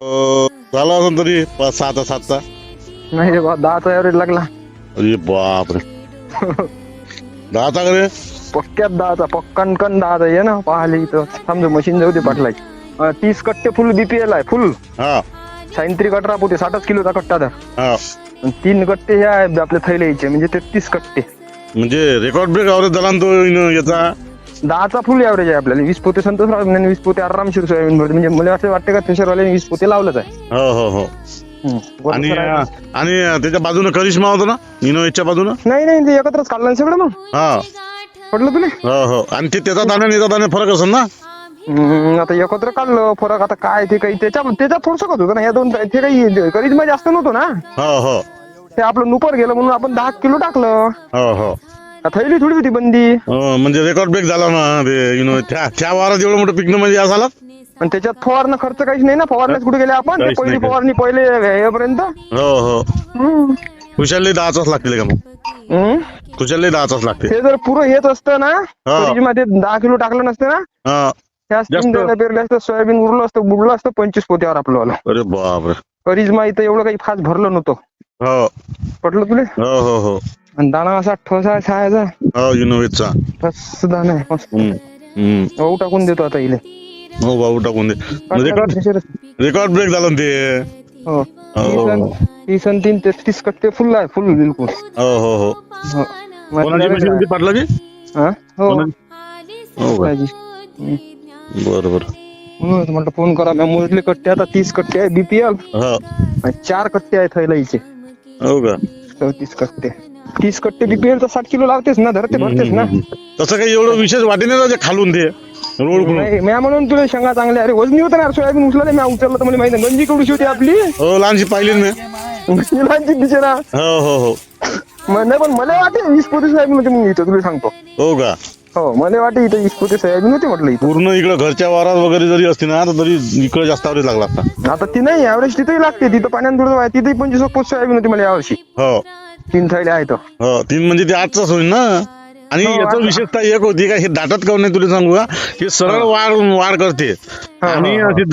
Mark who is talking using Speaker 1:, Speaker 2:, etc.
Speaker 1: झाला असेल तरी पाच सहाचा सातचा.
Speaker 2: नाही रे बा दहाचा ॲव्हरेज लागला.
Speaker 1: अरे बापरे. दहाचा का रे?
Speaker 2: पक्क्यात दहाचा पक्कन कन दहाचा ये ना पाहिले इथं. समजा मशीन जाऊ दे अं, तीस कट्टे फुल बीपीएल आहे फुल
Speaker 1: हा.
Speaker 2: सायंत्री कटरा पोते साठच किलोचा कट्टा तर.
Speaker 1: हा.
Speaker 2: आणि तीन कट्टे हे आहे आपल्या थैल्याचे म्हणजे तेहतीस कट्टे.
Speaker 1: म्हणजे रेकॉर्ड ब्रेक आवरत झाला ना तो इन- याचा?
Speaker 2: दहाचा फुल ॲव्हरेज आहे आपल्याला. वीस पोते संतोष राव वीस पोते आरामशीर सोयाबीन भरते म्हणजे मला असं वाटतं का थ्रेशरवाल्याने वीस पोते लावलंच आहे.
Speaker 1: हो हो हो.
Speaker 2: हम्म.
Speaker 1: आणि
Speaker 2: आहे.
Speaker 1: आणि त्याच्या बाजूनं करिश्मा होता ना? इनोवेटच्या बाजूनं?
Speaker 2: नाही नाही ते एकत्रच काढलं ना सगळं मग.
Speaker 1: हा.
Speaker 2: पडलं तुला?
Speaker 1: हो हो. आणि ते त्याचा दाणे आणि याचा दाणे फरक असेल ना?
Speaker 2: हम्म, आता एकत्र काढलं फरक आता काय ते काही त्याच्या त्याच्यात थोडस होतं ना. या दोन ते काही करिश्मा जास्त नव्हतं ना.
Speaker 1: हो हो.
Speaker 2: ते आपलं नुपर गेलं म्हणून आपण दहा किलो टाकलं.
Speaker 1: हो हो.
Speaker 2: का थैली थोडी होती बंदी.
Speaker 1: म्हणजे रेकॉर्ड ब्रेक झाला ना ते इनो त्या त्या वारात एवढं मोठं पिकणं म्हणजे या झाला
Speaker 2: आणि त्याच्यात फवारणं खर्च काहीच नाही ना फवारण्यास कुठे गेले आपण? ते
Speaker 1: काहीच
Speaker 2: पहिली
Speaker 1: नाही.
Speaker 2: फवारणी पहिले यापर्यंत?
Speaker 1: हो हो. खुशालही दहाचाच लागतील का मग?
Speaker 2: हम्म.
Speaker 1: खुशालही दहाचाच लागते
Speaker 2: हे जर पुरं हेच असतं ना ते दहा किलो टाकलं नसतं ना?
Speaker 1: हा. जास्त.
Speaker 2: पेरले असतं सोयाबीन उरलं असतं बुडलं असतं पंचवीस पोत्यावर आपलं वालं.
Speaker 1: अरे बापरे.
Speaker 2: करिश्मा इथं एवढं काही फास्ट भरलं नव्हतं.
Speaker 1: हो.
Speaker 2: पटलं तुले?
Speaker 1: हो हो हो.
Speaker 2: आणि दाणा असा ठोसा आहे छायाचा
Speaker 1: हो इनोवेटचा
Speaker 2: ठस दाणा आहे मस्त.
Speaker 1: हम्म, हम्म.
Speaker 2: गहू टाकून देतो आता इले.
Speaker 1: हो भाऊ टाकून दे. म्हणजे रेकॉर्ड ब्रेक झाला ना ते.
Speaker 2: हो.
Speaker 1: हो हो.
Speaker 2: तीस आणि तीन तेहतीस कट्टे फुल आहे फुल बिलकुल.
Speaker 1: हो हो हो.
Speaker 2: हो.
Speaker 1: कोणाची मशीन होती पाटलाची?
Speaker 2: हा? हो.
Speaker 1: कोणाची? हो का?
Speaker 2: पाहिजे. हम्म.
Speaker 1: बरं. बरं
Speaker 2: म्हणून म्हटलं फोन करा मी मोजले कट्टे आता तीस कट्टे आहे बीपीएल
Speaker 1: हो.
Speaker 2: आणि चार कट्टे आहेत थैलाईचे.
Speaker 1: हो का?
Speaker 2: चौतीस कट्टे. तीस कट्टे बीपीएल तर साठ किलो लावतेस ना धरते भरतेस ना.
Speaker 1: तसं काही एवढं विशेष वाटे नाही खालून ते रोड करून.
Speaker 2: नाही मी म्हणून तुला शेंगा चांगल्या अरे वजनी होतं ना सोयाबीन उचला मी उचललं तर मला माहिती. गंजी केवढीशी होती आपली.
Speaker 1: हो लहानशी पाहिली ना मी.
Speaker 2: लहानची बिचारा.
Speaker 1: हो हो हो.
Speaker 2: म- नाही पण मला वाटे वीस पोते सोयाबीन होते मग इथं तुला सांगतो.
Speaker 1: हो का?
Speaker 2: हो मला वाटे इथं वीस पोते सोयाबीन होते म्हटलं
Speaker 1: पूर्ण इकडं घरच्या वारात वगैरे जरी असती ना तर तरी इकडं जास्त आवरेज लागला असता
Speaker 2: आता ती नाही ऍव्हरेज तिथेही लागते तिथं पाण्यात थोडं तिथेही पंचवीस पोत सोयाबीन होती मला यावर्षी
Speaker 1: हो.
Speaker 2: तीन थैले आहेत
Speaker 1: हो तीन म्हणजे ते आजचाच होईल ना? आणि
Speaker 2: हो,
Speaker 1: याचं
Speaker 2: आता-
Speaker 1: विशेषता एक होती का हे दाटत काऊन नाही तुला सांगू का? हे सरळ वाढ वाढ करते.
Speaker 2: हा,
Speaker 1: आणि
Speaker 2: हा.
Speaker 1: अशी